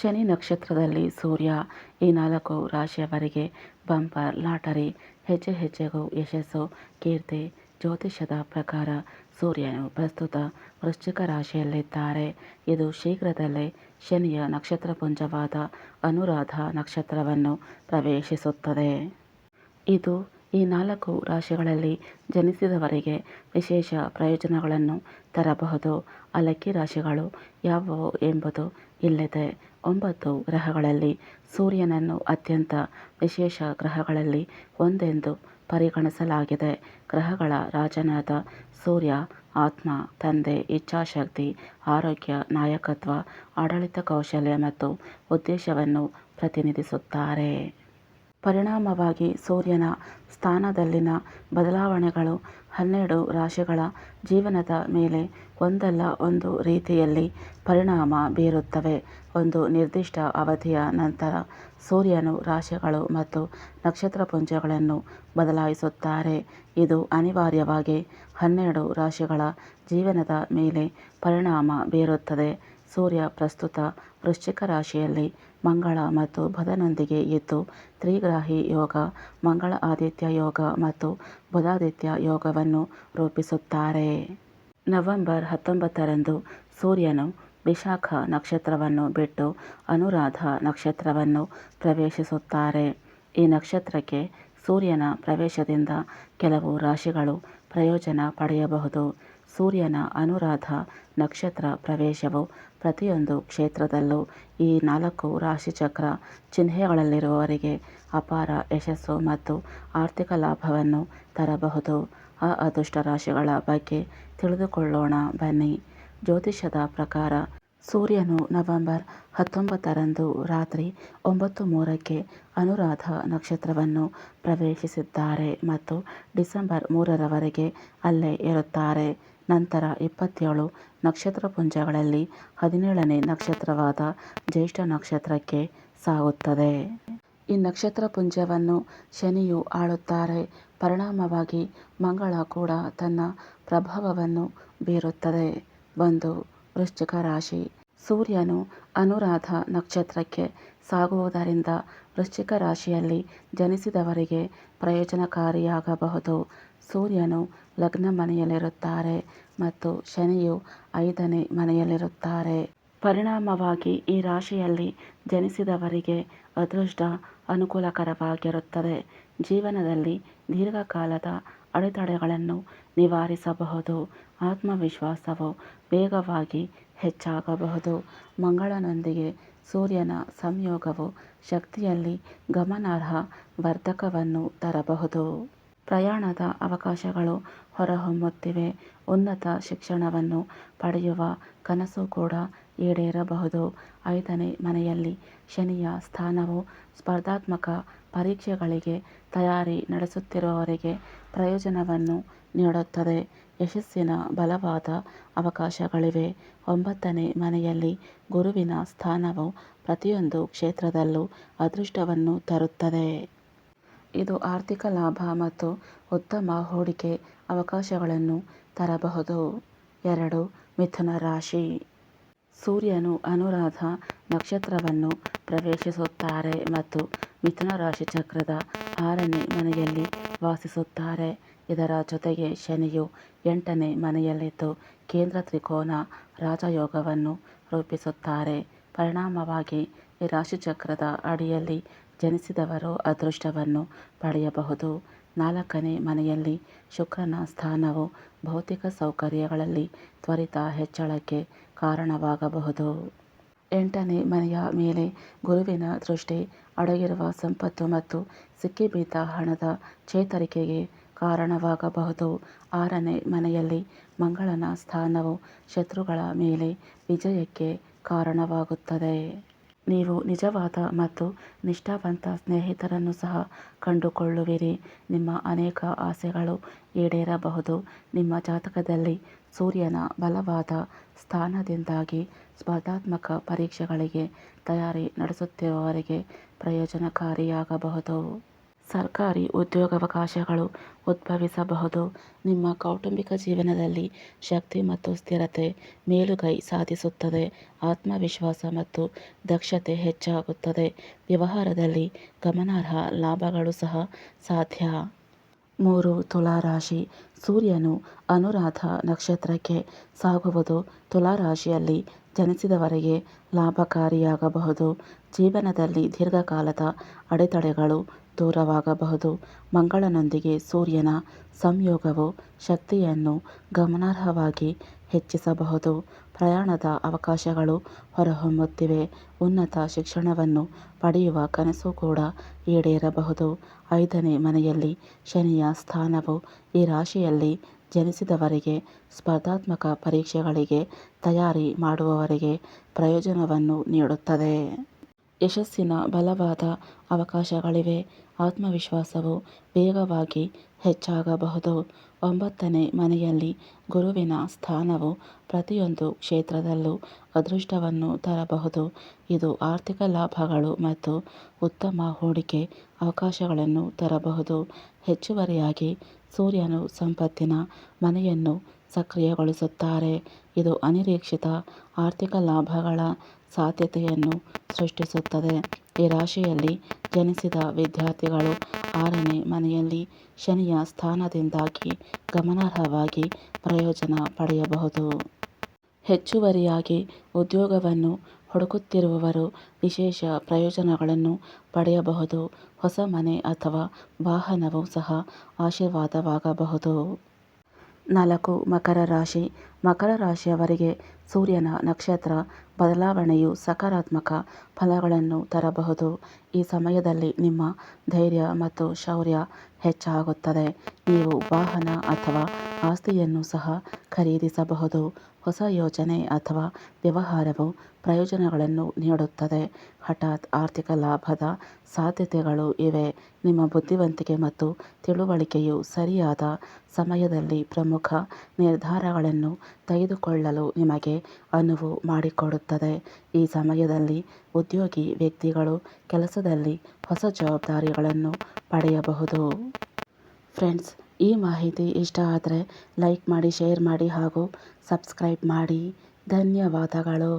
ಶನಿ ನಕ್ಷತ್ರದಲ್ಲಿ ಸೂರ್ಯ, ಈ ನಾಲ್ಕು ರಾಶಿಯವರಿಗೆ ಬಂಪರ್ ಲಾಟರಿ, ಹೆಜ್ಜೆ ಹೆಜ್ಜೆಗೂ ಯಶಸ್ಸು, ಕೀರ್ತಿ, ಜ್ಯೋತಿಷ್ಯದ ಪ್ರಕಾರ ಸೂರ್ಯನು ಪ್ರಸ್ತುತ ವೃಶ್ಚಿಕ ರಾಶಿಯಲ್ಲಿದ್ದಾರೆ. ಇದು ಶೀಘ್ರದಲ್ಲೇ ಶನಿಯ ನಕ್ಷತ್ರಪುಂಜವಾದ ಅನುರಾಧ ನಕ್ಷತ್ರವನ್ನು ಪ್ರವೇಶಿಸುತ್ತದೆ. ಇದು ಈ ನಾಲ್ಕು ರಾಶಿಗಳಲ್ಲಿ ಜನಿಸಿದವರಿಗೆ ವಿಶೇಷ ಪ್ರಯೋಜನಗಳನ್ನು ತರಬಹುದು. ಅಲಕ್ಕಿ ರಾಶಿಗಳು ಯಾವುವು ಎಂಬುದು ಇಲ್ಲಿದೆ ಒಂಬತ್ತು ಗ್ರಹಗಳಲ್ಲಿ ಸೂರ್ಯನನ್ನು ಅತ್ಯಂತ ವಿಶೇಷ ಗ್ರಹಗಳಲ್ಲಿ ಒಂದೆಂದು ಪರಿಗಣಿಸಲಾಗಿದೆ. ಗ್ರಹಗಳ ರಾಜನಾದ ಸೂರ್ಯ, ಆತ್ಮ, ತಂದೆ, ಇಚ್ಛಾಶಕ್ತಿ, ಆರೋಗ್ಯ, ನಾಯಕತ್ವ, ಆಡಳಿತ ಕೌಶಲ್ಯ ಮತ್ತು ಉದ್ದೇಶವನ್ನು ಪ್ರತಿನಿಧಿಸುತ್ತಾರೆ. ಪರಿಣಾಮವಾಗಿ ಸೂರ್ಯನ ಸ್ಥಾನದಲ್ಲಿನ ಬದಲಾವಣೆಗಳು ಹನ್ನೆರಡು ರಾಶಿಗಳ ಜೀವನದ ಮೇಲೆ ಒಂದಲ್ಲ ಒಂದು ರೀತಿಯಲ್ಲಿ ಪರಿಣಾಮ ಬೀರುತ್ತವೆ. ಒಂದು ನಿರ್ದಿಷ್ಟ ಅವಧಿಯ ನಂತರ ಸೂರ್ಯನು ರಾಶಿಗಳು ಮತ್ತು ನಕ್ಷತ್ರಪುಂಜಗಳನ್ನು ಬದಲಾಯಿಸುತ್ತಾರೆ. ಇದು ಅನಿವಾರ್ಯವಾಗಿ ಹನ್ನೆರಡು ರಾಶಿಗಳ ಜೀವನದ ಮೇಲೆ ಪರಿಣಾಮ ಬೀರುತ್ತದೆ. ಸೂರ್ಯ ಪ್ರಸ್ತುತ ವೃಶ್ಚಿಕ ರಾಶಿಯಲ್ಲಿ ಮಂಗಳ ಮತ್ತು ಬುಧನೊಂದಿಗೆ ಇದ್ದು, ತ್ರಿಗ್ರಾಹಿ ಯೋಗ, ಮಂಗಳ ಆದಿತ್ಯ ಯೋಗ ಮತ್ತು ಬುಧಾದಿತ್ಯ ಯೋಗವನ್ನು ರೂಪಿಸುತ್ತಾರೆ. ನವೆಂಬರ್ ಹತ್ತೊಂಬತ್ತರಂದು ಸೂರ್ಯನು ವಿಶಾಖ ನಕ್ಷತ್ರವನ್ನು ಬಿಟ್ಟು ಅನುರಾಧ ನಕ್ಷತ್ರವನ್ನು ಪ್ರವೇಶಿಸುತ್ತಾರೆ. ಈ ನಕ್ಷತ್ರಕ್ಕೆ ಸೂರ್ಯನ ಪ್ರವೇಶದಿಂದ ಕೆಲವು ರಾಶಿಗಳು ಪ್ರಯೋಜನ ಪಡೆಯಬಹುದು. ಸೂರ್ಯನ ಅನುರಾಧ ನಕ್ಷತ್ರ ಪ್ರವೇಶವು ಪ್ರತಿಯೊಂದು ಕ್ಷೇತ್ರದಲ್ಲೂ ಈ ನಾಲ್ಕು ರಾಶಿಚಕ್ರ ಚಿಹ್ನೆಗಳಲ್ಲಿರುವವರಿಗೆ ಅಪಾರ ಯಶಸ್ಸು ಮತ್ತು ಆರ್ಥಿಕ ಲಾಭವನ್ನು ತರಬಹುದು. ಆ ಅದೃಷ್ಟ ರಾಶಿಗಳ ಬಗ್ಗೆ ತಿಳಿದುಕೊಳ್ಳೋಣ ಬನ್ನಿ. ಜ್ಯೋತಿಷ್ಯದ ಪ್ರಕಾರ ಸೂರ್ಯನು ನವೆಂಬರ್ ಹತ್ತೊಂಬತ್ತರಂದು ರಾತ್ರಿ ಒಂಬತ್ತು ಮೂರಕ್ಕೆ ಅನುರಾಧ ನಕ್ಷತ್ರವನ್ನು ಪ್ರವೇಶಿಸಿದ್ದಾರೆ ಮತ್ತು ಡಿಸೆಂಬರ್ ಮೂರರವರೆಗೆ ಅಲ್ಲೇ ಇರುತ್ತಾರೆ. ನಂತರ ಇಪ್ಪತ್ತೇಳು ನಕ್ಷತ್ರಪುಂಜಗಳಲ್ಲಿ ಹದಿನೇಳನೇ ನಕ್ಷತ್ರವಾದ ಜ್ಯೇಷ್ಠ ನಕ್ಷತ್ರಕ್ಕೆ ಸಾಗುತ್ತದೆ. ಈ ನಕ್ಷತ್ರಪುಂಜವನ್ನು ಶನಿಯು ಆಳುತ್ತಾರೆ. ಪರಿಣಾಮವಾಗಿ ಮಂಗಳ ಕೂಡ ತನ್ನ ಪ್ರಭಾವವನ್ನು ಬೀರುತ್ತದೆ. ಒಂದು ವೃಶ್ಚಿಕ ರಾಶಿ. ಸೂರ್ಯನು ಅನುರಾಧ ನಕ್ಷತ್ರಕ್ಕೆ ಸಾಗುವುದರಿಂದ ವೃಶ್ಚಿಕ ರಾಶಿಯಲ್ಲಿ ಜನಿಸಿದವರಿಗೆ ಪ್ರಯೋಜನಕಾರಿಯಾಗಬಹುದು. ಸೂರ್ಯನು ಲಗ್ನ ಮನೆಯಲ್ಲಿರುತ್ತಾರೆ ಮತ್ತು ಶನಿಯು ಐದನೇ ಮನೆಯಲ್ಲಿರುತ್ತಾರೆ. ಪರಿಣಾಮವಾಗಿ ಈ ರಾಶಿಯಲ್ಲಿ ಜನಿಸಿದವರಿಗೆ ಅದೃಷ್ಟ ಅನುಕೂಲಕರವಾಗಿರುತ್ತದೆ. ಜೀವನದಲ್ಲಿ ದೀರ್ಘಕಾಲದ ಅಡೆತಡೆಗಳನ್ನು ನಿವಾರಿಸಬಹುದು. ಆತ್ಮವಿಶ್ವಾಸವು ವೇಗವಾಗಿ ಹೆಚ್ಚಾಗಬಹುದು. ಮಂಗಳನೊಂದಿಗೆ ಸೂರ್ಯನ ಸಂಯೋಗವು ಶಕ್ತಿಯಲ್ಲಿ ಗಮನಾರ್ಹ ವರ್ಧಕವನ್ನು ತರಬಹುದು. ಪ್ರಯಾಣದ ಅವಕಾಶಗಳು ಹೊರಹೊಮ್ಮುತ್ತಿವೆ. ಉನ್ನತ ಶಿಕ್ಷಣವನ್ನು ಪಡೆಯುವ ಕನಸು ಕೂಡ ಈಡೇರಬಹುದು. ಐದನೇ ಮನೆಯಲ್ಲಿ ಶನಿಯ ಸ್ಥಾನವು ಸ್ಪರ್ಧಾತ್ಮಕ ಪರೀಕ್ಷೆಗಳಿಗೆ ತಯಾರಿ ನಡೆಸುತ್ತಿರುವವರಿಗೆ ಪ್ರಯೋಜನವನ್ನು ನೀಡುತ್ತದೆ. ಯಶಸ್ಸಿನ ಬಲವಾದ ಅವಕಾಶಗಳಿವೆ. ಒಂಬತ್ತನೇ ಮನೆಯಲ್ಲಿ ಗುರುವಿನ ಸ್ಥಾನವು ಪ್ರತಿಯೊಂದು ಕ್ಷೇತ್ರದಲ್ಲೂ ಅದೃಷ್ಟವನ್ನು ತರುತ್ತದೆ. ಇದು ಆರ್ಥಿಕ ಲಾಭ ಮತ್ತು ಉತ್ತಮ ಹೂಡಿಕೆ ಅವಕಾಶಗಳನ್ನು ತರಬಹುದು. ಎರಡು, ಮಿಥುನ ರಾಶಿ. ಸೂರ್ಯನು ಅನುರಾಧ ನಕ್ಷತ್ರವನ್ನು ಪ್ರವೇಶಿಸುತ್ತಾರೆ ಮತ್ತು ಮಿಥುನ ರಾಶಿ ಚಕ್ರದ ಆರನೇ ಮನೆಯಲ್ಲಿ ವಾಸಿಸುತ್ತಾರೆ. ಇದರ ಜೊತೆಗೆ ಶನಿಯು ಎಂಟನೇ ಮನೆಯಲ್ಲಿದ್ದು ಕೇಂದ್ರ ತ್ರಿಕೋನ ರಾಜಯೋಗವನ್ನು ರೂಪಿಸುತ್ತಾರೆ. ಪರಿಣಾಮವಾಗಿ ಈ ರಾಶಿಚಕ್ರದ ಅಡಿಯಲ್ಲಿ ಜನಿಸಿದವರು ಅದೃಷ್ಟವನ್ನು ಪಡೆಯಬಹುದು. ನಾಲ್ಕನೇ ಮನೆಯಲ್ಲಿ ಶುಕ್ರನ ಸ್ಥಾನವು ಭೌತಿಕ ಸೌಕರ್ಯಗಳಲ್ಲಿ ತ್ವರಿತ ಹೆಚ್ಚಳಕ್ಕೆ ಕಾರಣವಾಗಬಹುದು. ಎಂಟನೇ ಮನೆಯ ಮೇಲೆ ಗುರುವಿನ ದೃಷ್ಟಿ ಅಡಗಿರುವ ಸಂಪತ್ತು ಮತ್ತು ಸಿಕ್ಕಿಬಿದ್ದ ಹಣದ ಚೇತರಿಕೆಗೆ ಕಾರಣವಾಗಬಹುದು. ಆರನೇ ಮನೆಯಲ್ಲಿ ಮಂಗಳನ ಸ್ಥಾನವು ಶತ್ರುಗಳ ಮೇಲೆ ವಿಜಯಕ್ಕೆ ಕಾರಣವಾಗುತ್ತದೆ. ನೀವು ನಿಜವಾದ ಮತ್ತು ನಿಷ್ಠಾವಂತ ಸ್ನೇಹಿತರನ್ನು ಸಹ ಕಂಡುಕೊಳ್ಳುವಿರಿ. ನಿಮ್ಮ ಅನೇಕ ಆಸೆಗಳು ಈಡೇರಬಹುದು. ನಿಮ್ಮ ಜಾತಕದಲ್ಲಿ ಸೂರ್ಯನ ಬಲವಾದ ಸ್ಥಾನದಿಂದಾಗಿ ಸ್ಪರ್ಧಾತ್ಮಕ ಪರೀಕ್ಷೆಗಳಿಗೆ ತಯಾರಿ ನಡೆಸುತ್ತಿರುವವರಿಗೆ ಪ್ರಯೋಜನಕಾರಿಯಾಗಬಹುದು. ಸರ್ಕಾರಿ ಉದ್ಯೋಗಾವಕಾಶಗಳು ಉದ್ಭವಿಸಬಹುದು. ನಿಮ್ಮ ಕೌಟುಂಬಿಕ ಜೀವನದಲ್ಲಿ ಶಕ್ತಿ ಮತ್ತು ಸ್ಥಿರತೆ ಮೇಲುಗೈ ಸಾಧಿಸುತ್ತದೆ. ಆತ್ಮವಿಶ್ವಾಸ ಮತ್ತು ದಕ್ಷತೆ ಹೆಚ್ಚಾಗುತ್ತದೆ. ವ್ಯವಹಾರದಲ್ಲಿ ಗಮನಾರ್ಹ ಲಾಭಗಳು ಸಹ ಸಾಧ್ಯ. ಮೂರು, ತುಲಾರಾಶಿ. ಸೂರ್ಯನು ಅನುರಾಧ ನಕ್ಷತ್ರಕ್ಕೆ ಸಾಗುವುದು ತುಲಾರಾಶಿಯಲ್ಲಿ ಜನಿಸಿದವರಿಗೆ ಲಾಭಕಾರಿಯಾಗಬಹುದು. ಜೀವನದಲ್ಲಿ ದೀರ್ಘಕಾಲದ ಅಡೆತಡೆಗಳು ದೂರವಾಗಬಹುದು. ಮಂಗಳನೊಂದಿಗೆ ಸೂರ್ಯನ ಸಂಯೋಗವು ಶಕ್ತಿಯನ್ನು ಗಮನಾರ್ಹವಾಗಿ ಹೆಚ್ಚಿಸಬಹುದು. ಪ್ರಯಾಣದ ಅವಕಾಶಗಳು ಹೊರಹೊಮ್ಮುತ್ತಿವೆ. ಉನ್ನತ ಶಿಕ್ಷಣವನ್ನು ಪಡೆಯುವ ಕನಸು ಕೂಡ ಈಡೇರಬಹುದು. ಐದನೇ ಮನೆಯಲ್ಲಿ ಶನಿಯ ಸ್ಥಾನವು ಈ ರಾಶಿಯಲ್ಲಿ ಜನಿಸಿದವರಿಗೆ, ಸ್ಪರ್ಧಾತ್ಮಕ ಪರೀಕ್ಷೆಗಳಿಗೆ ತಯಾರಿ ಮಾಡುವವರಿಗೆ ಪ್ರಯೋಜನವನ್ನು ನೀಡುತ್ತದೆ. ಯಶಸ್ಸಿನ ಬಲವಾದ ಅವಕಾಶಗಳಿವೆ. ಆತ್ಮವಿಶ್ವಾಸವು ವೇಗವಾಗಿ ಹೆಚ್ಚಾಗಬಹುದು. ಒಂಬತ್ತನೇ ಮನೆಯಲ್ಲಿ ಗುರುವಿನ ಸ್ಥಾನವು ಪ್ರತಿಯೊಂದು ಕ್ಷೇತ್ರದಲ್ಲೂ ಅದೃಷ್ಟವನ್ನು ತರಬಹುದು. ಇದು ಆರ್ಥಿಕ ಲಾಭಗಳು ಮತ್ತು ಉತ್ತಮ ಹೂಡಿಕೆ ಅವಕಾಶಗಳನ್ನು ತರಬಹುದು. ಹೆಚ್ಚುವರಿಯಾಗಿ ಸೂರ್ಯನು ಸಂಪತ್ತಿನ ಮನೆಯನ್ನು ಸಕ್ರಿಯಗೊಳಿಸುತ್ತಾರೆ ಇದು ಅನಿರೀಕ್ಷಿತ ಆರ್ಥಿಕ ಲಾಭಗಳ ಸಾಧ್ಯತೆಯನ್ನು ಸೃಷ್ಟಿಸುತ್ತದೆ. ಈ ರಾಶಿಯಲ್ಲಿ ಜನಿಸಿದ ವಿದ್ಯಾರ್ಥಿಗಳು ಆರನೇ ಮನೆಯಲ್ಲಿ ಶನಿಯ ಸ್ಥಾನದಿಂದಾಗಿ ಗಮನಾರ್ಹವಾಗಿ ಪ್ರಯೋಜನ ಪಡೆಯಬಹುದು. ಹೆಚ್ಚುವರಿಯಾಗಿ ಉದ್ಯೋಗವನ್ನು ಹುಡುಕುತ್ತಿರುವವರು ವಿಶೇಷ ಪ್ರಯೋಜನಗಳನ್ನು ಪಡೆಯಬಹುದು. ಹೊಸ ಮನೆ ಅಥವಾ ವಾಹನವು ಸಹ ಆಶೀರ್ವಾದವಾಗಬಹುದು. ನಾಲ್ಕು ಮಕರ ರಾಶಿ ಮಕರ ರಾಶಿಯವರಿಗೆ ಸೂರ್ಯನ ನಕ್ಷತ್ರ ಬದಲಾವಣೆಯು ಸಕಾರಾತ್ಮಕ ಫಲಗಳನ್ನು ತರಬಹುದು. ಈ ಸಮಯದಲ್ಲಿ ನಿಮ್ಮ ಧೈರ್ಯ ಮತ್ತು ಶೌರ್ಯ ಹೆಚ್ಚಾಗುತ್ತದೆ. ನೀವು ವಾಹನ ಅಥವಾ ಆಸ್ತಿಯನ್ನು ಸಹ ಖರೀದಿಸಬಹುದು. ಹೊಸ ಯೋಜನೆ ಅಥವಾ ವ್ಯವಹಾರವು ಪ್ರಯೋಜನಗಳನ್ನು ನೀಡುತ್ತದೆ. ಹಠಾತ್ ಆರ್ಥಿಕ ಲಾಭದ ಸಾಧ್ಯತೆಗಳು ಇವೆ. ನಿಮ್ಮ ಬುದ್ಧಿವಂತಿಕೆ ಮತ್ತು ತಿಳುವಳಿಕೆಯು ಸರಿಯಾದ ಸಮಯದಲ್ಲಿ ಪ್ರಮುಖ ನಿರ್ಧಾರಗಳನ್ನು ತೆಗೆದುಕೊಳ್ಳಲು ನಿಮಗೆ ಅನುವು ಮಾಡಿಕೊಡುತ್ತದೆ. ಈ ಸಮಯದಲ್ಲಿ ಉದ್ಯೋಗಿ ವ್ಯಕ್ತಿಗಳು ಕೆಲಸದಲ್ಲಿ ಹೊಸ ಜವಾಬ್ದಾರಿಗಳನ್ನು ಪಡೆಯಬಹುದು. ಫ್ರೆಂಡ್ಸ್, ಈ ಮಾಹಿತಿ ಇಷ್ಟ ಆದರೆ ಲೈಕ್ ಮಾಡಿ, ಶೇರ್ ಮಾಡಿ ಹಾಗೂ ಸಬ್ಸ್ಕ್ರೈಬ್ ಮಾಡಿ. ಧನ್ಯವಾದಗಳು.